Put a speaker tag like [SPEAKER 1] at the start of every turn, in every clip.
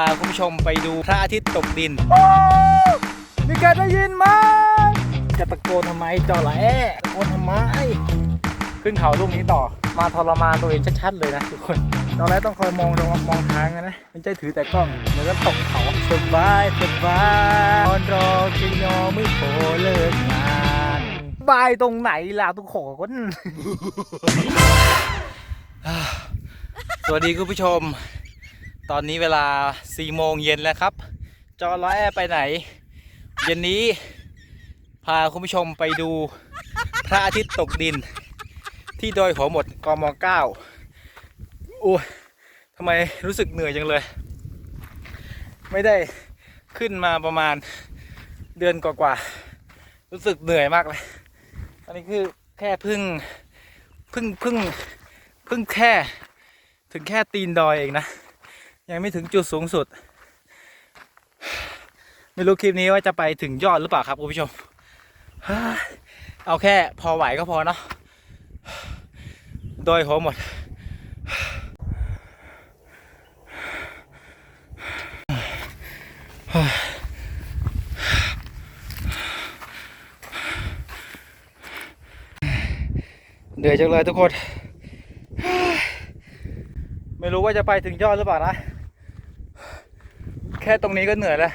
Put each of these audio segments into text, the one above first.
[SPEAKER 1] าคุณผู้ชมไปดูพระอาทิตย์ตกดิน
[SPEAKER 2] มีใครได้ยินไหมจะตะโกนทำไมจอแหละตะโกนทำไม ขึ้นเขาลูกนี้ต่อ มาทรมานตัวเองชัดๆเลยนะทุกคนตอนแรกต้องคอยมองตรงมองทางนะไม่ใช่ถือแต่กล้องเหมือนกับตกเขาสบายสบายนอนรอกินยอไม่โผเลิกงานบายตรงไหนล่ะทุกคน
[SPEAKER 1] สวัสดีคุณผู้ชม ตอนนี้เวลา4โมงเย็นแล้วครับ จอร้อยแอร์ไปไหน เย็นนี้ พาคุณผู้ชมไปดูพระอาทิตย์ตกดิน ที่ดอยหัวหมดกม9โอ้ยทำไมรู้สึกเหนื่อยจังเลย ไม่ได้ขึ้นมาประมาณเดือนกว่าๆรู้สึกเหนื่อยมากเลยอันนี้คือแค่เพึ่งเพึ่งเพึ่งเพึ่งแค่ ถึงแค่ตีนดอยเองนะ ยังไม่ถึงจุดสูงสุด ไม่รู้คลิปนี้ว่าจะไปถึงยอดหรือเปล่าครับคุณผู้ชม เอาแค่พอไหวก็พอเนาะ โดยหัวหมด เหนื่อยจังเลยทุกคน ไม่รู้ว่าจะไปถึงยอดหรือเปล่านะ ค่ตรงนี้ก็เหนื่อยแล้ว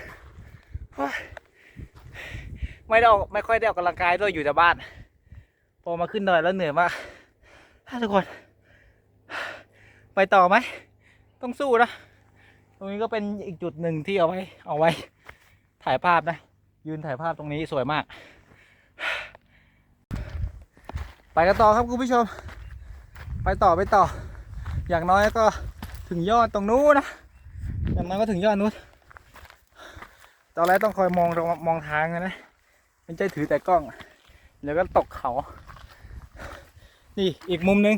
[SPEAKER 1] ไม่ได้ออกไม่ค่อยได้ออกกำลังกายด้วยอยู่แต่บ้าน พอมาขึ้นดอยแล้วเหนื่อยมากทุกคน ไปต่อไหม ต้องสู้นะ ตรงนี้ก็เป็นอีกจุดหนึ่งที่เอาไว้ เอาไว้ ถ่ายภาพนะ ยืนถ่ายภาพตรงนี้สวยมาก ไปกันต่อครับคุณผู้ชม ไปต่อไปต่อ อย่างน้อยก็ถึงยอดตรงนู้นนะ อย่างน้อยก็ถึงยอดนู้น ตอนแรกต้องคอยมองมองทางนะไม่ใช่ถือแต่กล้องเดี๋ยวก็ตกเขา นี่อีกมุมหนึ่ง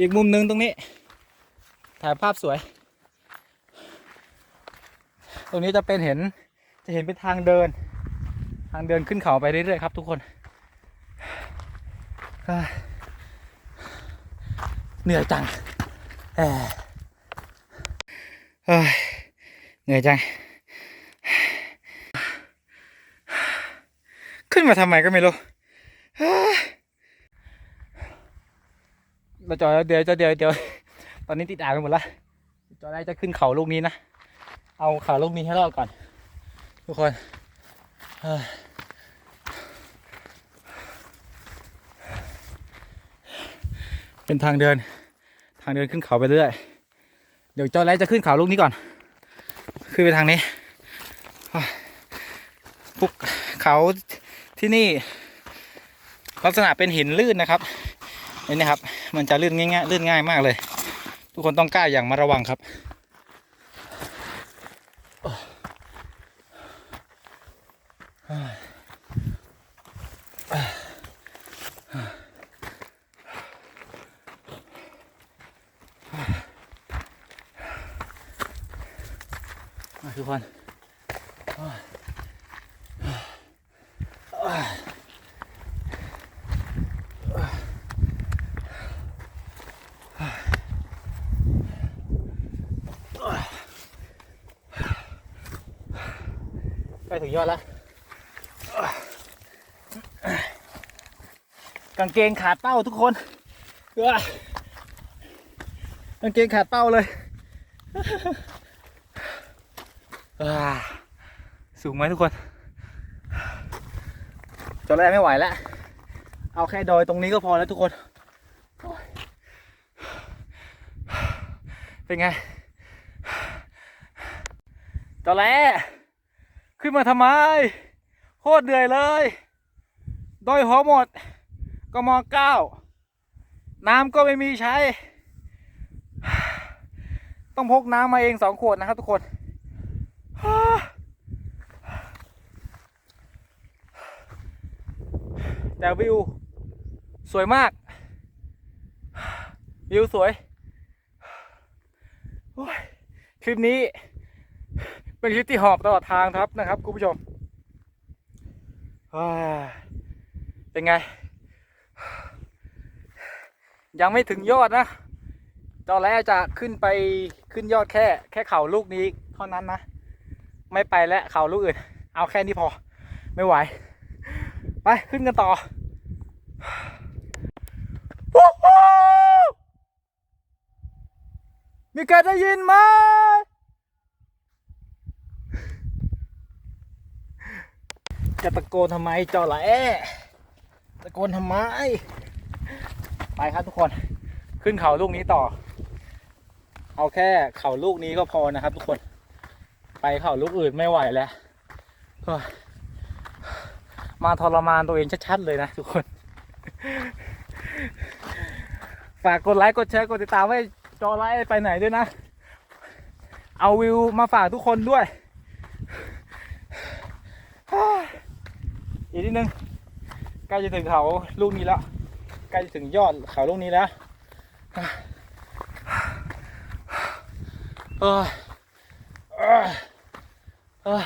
[SPEAKER 1] อีกมุมหนึ่งตรงนี้ ถ่ายภาพสวย ตรงนี้จะเป็นเห็น จะเห็นเป็นทางเดิน ทางเดินขึ้นเขาไปเรื่อยๆครับทุกคนเฮ้ยเหนื่อยจังเอ้ย เหนื่อยจัง ขึ้นมาทำไมก็ไม่รู้เฮ้ยเราจอเดี๋ยวจะเดี๋ยวเดี๋ยวตอนนี้ติดอ่างไปหมดละจอได้จะขึ้นเขาลูกนี้นะ เอาเขาลูกนี้ให้รอดก่อน ทุกคนเป็นทางเดิน ทางเดินขึ้นเขาไปเรื่อย เดี๋ยวจอไลจะขึ้นเขาลูกนี้ก่อน ขึ้นไปทางนี้ภูเขาที่นี่ ลักษณะเป็นหินลื่นนะครับเห็นะครับ มันจะลื่นง่ายๆลื่นง่ายมากเลย ทุกคนต้องกล้าอย่างมาระวังครับ ทุกคนใกล้ถึงยอดแล้ว กางเกงขาดเป้าทุกคนเออกางเกงขาดเป้าเลย สูงไหมทุกคนจนแรกไม่ไหวแล้ว เอาแค่ดอยตรงนี้ก็พอแล้วทุกคน เป็นไงจอแรขึ้นมาทำไม โคตรเหนื่อยเลย ดอยหัวหมดกมเก้า น้ำก็ไม่มีใช้ ต้องพกน้ำมาเองสองขวดนะครับทุกคน แต่วิว สวยมาก วิวสวยยคลิปนี้ เป็นคลิปที่หอบตลอดทางครับนะครับคุณผู้ชมอ่าเป็นไง ยังไม่ถึงยอดนะจจอแรกจะขึ้นไปขึ้นยอดแค่ แค่เข่าลูกนี้เท่านั้นนะ ไม่ไปแล้วเข่าลูกอื่น เอาแค่นี้พอ ไม่ไหว ขึ้นกันต่อมีใครได้ยินไหมจะตะโกนทำไมจอละแอตะโกนทำไม ไปครับทุกคน ขึ้นเขาลูกนี้ต่อ เอาแค่เขาลูกนี้ก็พอนะครับทุกคน ไปเขาลูกอื่นไม่ไหวแล้ว มาทรมานตัวเองชัดๆเลยนะทุกคน ฝากกดไลค์กดแชร์กดติดตามให้จอไลค์ไปไหนด้วยนะ เอาวิวมาฝากทุกคนด้วย อีกนิดนึงใกล้จะถึงเขาลูกนี้แล้วใกล้จะถึงยอดเขาลูกนี้แล้วเออเออเออ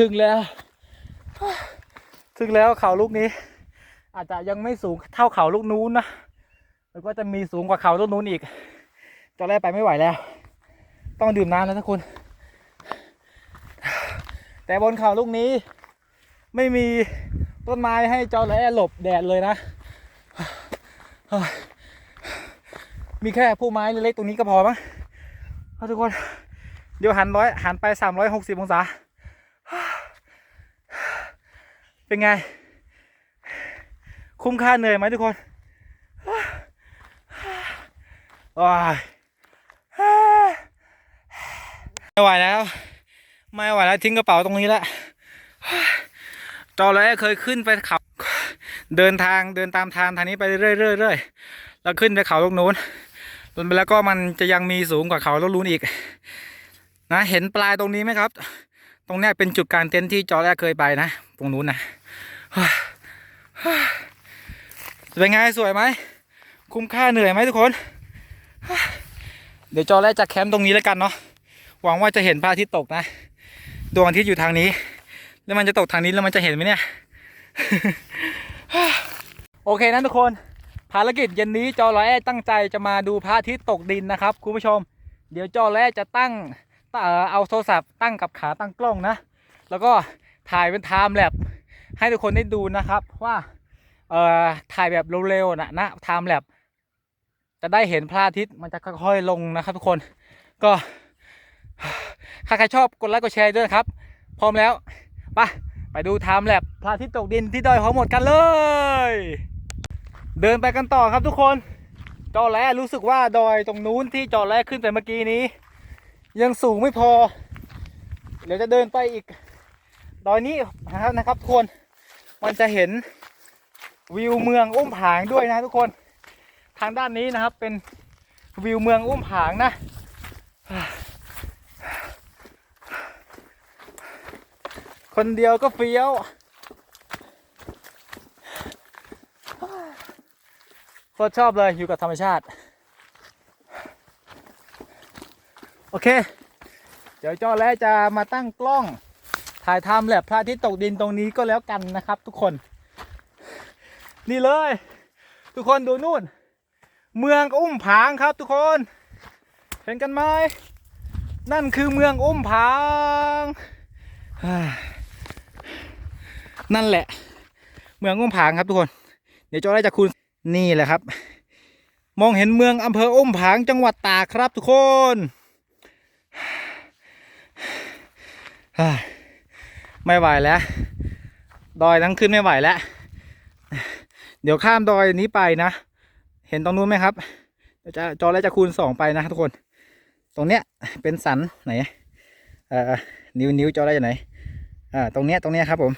[SPEAKER 1] ถึงแล้ว ถึงแล้วเขาลูกนี้ อาจจะยังไม่สูงเท่าเขาลูกนู้นนะแล้วก็จะมีสูงกว่าเขาลูกนู้นอีกตอนแรกไปไม่ไหวแล้ว ต้องดื่มน้ำแล้วทุกคน แต่บนเขาลูกนี้ ไม่มีต้นไม้ให้จอแหลหลบแดดเลยนะ มีแค่ผู้ไม้เล็กๆตรงนี้ก็พอมั้งทุกคน เดี๋ยวหันร้อยหันไปสามร้อยหกสิบองศา เป็นไง คุ้มค่าเหนื่อยไหมทุกคนอ้ยไม่ไหวแล้ว ไม่ไหวแล้วทิ้งกระเป๋าตรงนี้แล้วจอแล้วเคยขึ้นไปเขาเดินทางเดินตามทางทางนี้ไปเรื่อยๆแล้วขึ้นไปเขาลูกนู้นจนไปแล้วก็มันจะยังมีสูงกว่าเขาลูกนู้นอีก นะเห็นปลายตรงนี้ไหมครับ ตรงนี้เป็นจุดกางเต็นท์ที่จอแรกเคยไปนะ ตรงนู้นนะ เป็นไงสวยไหม คุ้มค่าเหนื่อยไหมทุกคน เดี๋ยวจอแรกจะแคมป์ตรงนี้แล้วกันเนาะหวังว่าจะเห็นพระอาทิตย์ตกนะดวงอาทิตย์อยู่ทางนี้ แล้วมันจะตกทางนี้แล้วมันจะเห็นไหมเนี่ย โอเคนะทุกคนภารกิจเย็นนี้จอร้อยแอตั้งใจจะมาดูพระอาทิตย์ตกดินนะครับคุณผู้ชม เดี๋ยวจอร้อยแอจะตั้งเออเอาโทรศัพท์ตั้งกับขาตั้งกล้องนะ แล้วก็ถ่ายเป็นไทม์แลป ให้ทุกคนได้ดูนะครับว่าเอ่อถ่ายแบบเร็วๆนะนะไทม์แลปจะได้เห็นพระอาทิตย์มันจะค่อยๆลงนะครับ ทุกคนก็ถ้าใครชอบกดไลค์กดแชร์ด้วยนะครับ พร้อมแล้วไปไปดูไทม์แลปพระอาทิตย์ตกดินที่ดอยหอหมดกันเลย เดินไปกันต่อครับทุกคนจอแรกรู้สึกว่าดอยตรงนู้นที่จอแรกขึ้นไปเมื่อกี้นี้ ยังสูงไม่พอ เดี๋ยวจะเดินไปอีก ดอยนี้นะครับนะครับทุกคน มันจะเห็นวิวเมืองอุ้มผางด้วยนะทุกคนทางด้านนี้นะครับเป็นวิวเมืองอุ้มผางนะ คนเดียวก็เฟี้ยว โคตรชอบเลยอยู่กับธรรมชาติ โอเค เดี๋ยวจอแล้วจะมาตั้งกล้อง ถ่ายทำแหลบพระอาทิตย์ตกดินตรงนี้ก็แล้วกันนะครับ ทุกคน นี่เลย ทุกคนดูนู่น เมืองอุ้มผางครับ ทุกคน เห็นกันไหมนั่นคือเมืองอุ้มผาง นั่นแหละ เมืองอุ้มผางครับทุกคน เดี๋ยวจอได้จะคุณนี่แหละครับ มองเห็นเมืองอำเภออุ้มผางจังหวัดตากครับทุกคนฮ่า ไม่ไหวแล้ว ดอยทั้งขึ้นไม่ไหวแล้ว เดี๋ยวข้ามดอยนี้ไปนะ เห็นตรงนู้นไหมครับ จะจอแล้วจะคูณสองไปนะทุกคน ตรงเนี้ยเป็นสันไหนเอ่อนิ้วนิ้วจอได้จากไหนอ่าตรงเนี้ยตรงเนี้ยครับผม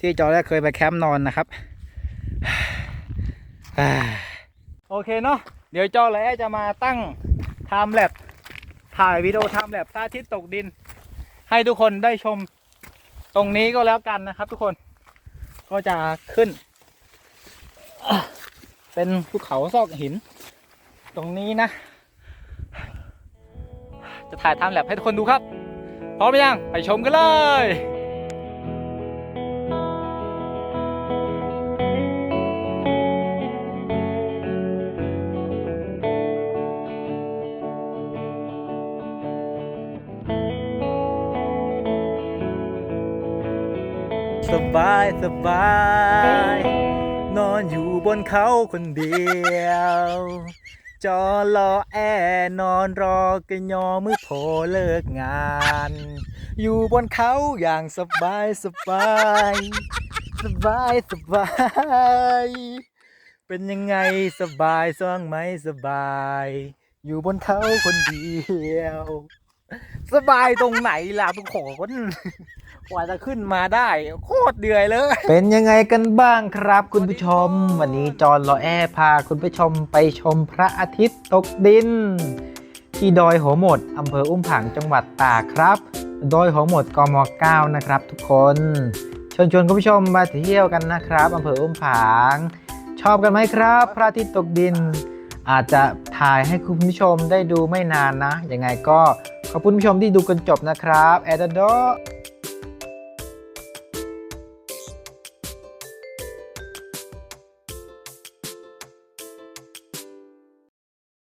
[SPEAKER 1] ที่จอแรกเคยไปแคมป์นอนนะครับโอเคเนาะเดี๋ยวจอแรกจะมาตั้งไทม์แลปถ่ายวิดีโอไทม์แลปพระอาทิตย์ตกดิน ให้ทุกคนได้ชม ตรงนี้ก็แล้วกันนะครับทุกคนก็จะขึ้น เป็นภูเขาซอกหิน ตรงนี้นะ จะถ่ายไทม์แลบให้ทุกคนดูครับ พร้อมหรือยัง ไปชมกันเลย สบายสบาย นอนอยู่บนเขาคนเดียว จอรอแอนอนรอกันยอมือโผเลิกงาน อยู่บนเขาอย่างสบายสบาย สบายสบาย เป็นยังไงสบายซ่องไหมสบาย อยู่บนเขาคนเดียว สบายตรงไหนล่ะทุกคน กว่าจะขึ้นมาได้ โคตรเดือยเลย เป็นยังไงกันบ้างครับ คุณผู้ชม วันนี้จอห์นลอแอพาคุณผู้ชมไปชมพระอาทิตย์ตกดิน ที่ดอยหัวหมดอำเภออุ้มผางจังหวัดตากครับ ดอยหัวหมดกม 9 นะครับทุกคนเชิญชวนคุณผู้ชมมาเที่ยวกันนะครับอำเภออุ้มผาง ชอบกันไหมครับ พระอาทิตย์ตกดิน อาจจะถ่ายให้คุณผู้ชมได้ดูไม่นานนะยังไงก็ขอบคุณผู้ชมที่ดูกันจบนะครับแอดโด